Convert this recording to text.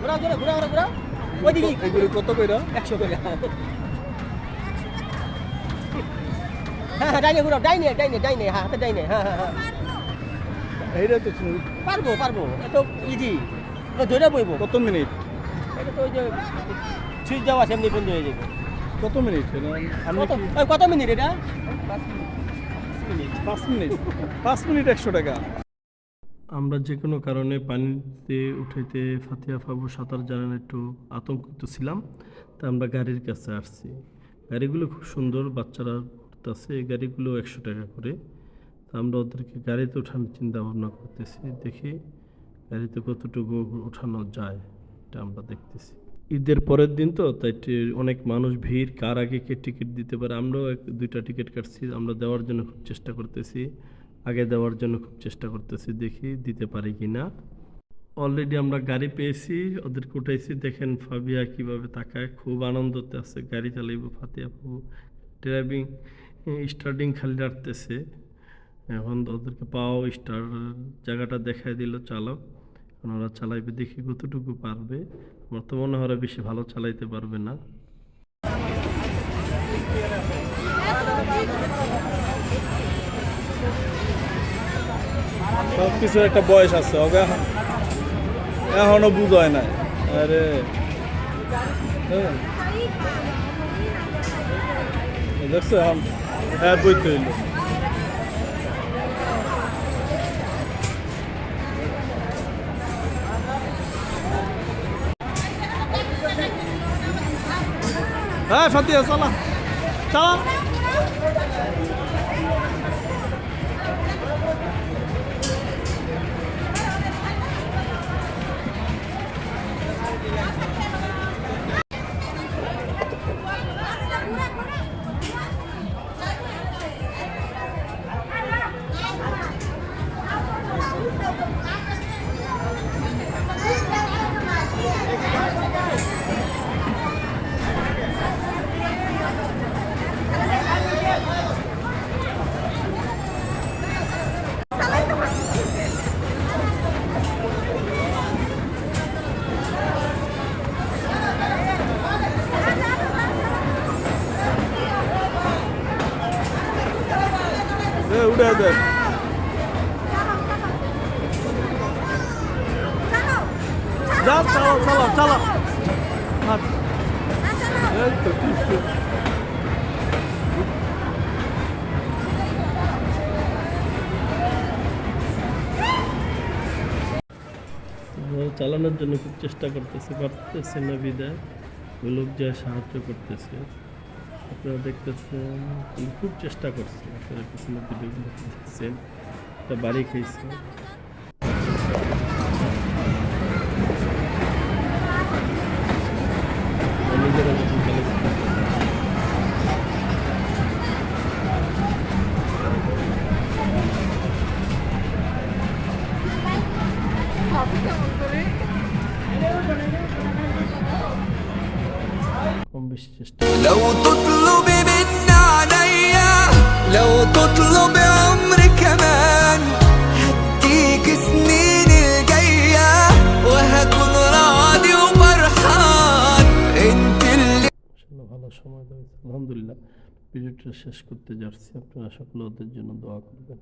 ঘোরাও ঘোরাও ওইদিকে এগুলো কত হ্যাঁ হ্যাঁ ডাইনে ঘুরাও ডাইনে ডাইনে ডাইনে হ্যাঁ হাতে ডাইনে হ্যাঁ হ্যাঁ হ্যাঁ এইটা তো পারব পারব এত ইজি ধরে বইবো কত মিনিট এটা তো ওই যে সুইচ দেওয়া আছে বন্ধ হয়ে যাবে কত মিনিট কত মিনিট এটা পাঁচ মিনিট পাঁচ মিনিট একশো টাকা আমরা যে কোনো কারণে পানিতে উঠাইতে ফাতিয়া ফাবু সাঁতার জানান একটু আতঙ্কিত ছিলাম, তা আমরা গাড়ির কাছে আসছি। গাড়িগুলো খুব সুন্দর, বাচ্চারা উঠতেছে এই গাড়িগুলো একশো টাকা করে। তা আমরা ওদেরকে গাড়িতে ওঠানোর চিন্তা ভাবনা করতেছি, দেখি গাড়িতে কতটুকু ওঠানো যায়, এটা আমরা দেখতেছি। ঈদের পরের দিন তো, তাই অনেক মানুষ ভিড়, কার আগে কে টিকিট দিতে পারে, আমরাও এক, দুইটা টিকিট কাটছি, আমরা দেওয়ার জন্য খুব চেষ্টা করতেছি। আগে দেওয়ার জন্য খুব চেষ্টা করতেছি, দেখি দিতে পারি কি না অলরেডি আমরা গাড়ি পেয়েছি, ওদেরকে উঠাইছি। দেখেন ফাবিয়া কীভাবে তাকায়, খুব আনন্দতে আছে, গাড়ি চালাইব ফাতিয়া বাবু ড্রাইভিং স্টার্টিং খালি রাখতেছে এখন ওদেরকে পাও স্টার জায়গাটা দেখাই দিল চালক এখন ওরা চালাইবে, দেখি কতটুকু পারবে। আমার তো মনে হয় বেশি ভালো চালাইতে পারবে না। সব কিছুর একটা বয়স আছে ওকে এখন। এখনও বুঝায় নাই। আরে। হ্যাঁ। দেখছ এখন হ্যাঁ বইতে হইল। হ্যাঁ ফাতিয়া চালা। চালা। উড়ে দেন যা চালা চালা চালা। এই তো, কি চালানোর জন্য খুব চেষ্টা করতেছে পারতেছে না বিদায়। লোক যা সাহায্য করতেছে। আপনারা দেখতেছেন খুব চেষ্টা করছে আপনারা পিছনে ভিডিওগুলো দেখছেন বাড়ি খেয়েছে কম বেশি চেষ্টা لو تطلبي مني عينيا لو تطلبي عمري كمان هديك سنين الجاية وهكون راضي وفرحان انت اللي আসলে ভালো সময় দেওয়া হয়েছে। আলহামদুলিল্লাহ ভিডিওটা শেষ করতে যাচ্ছি আপনারা সকলে ওদের জন্য দোয়া করবেন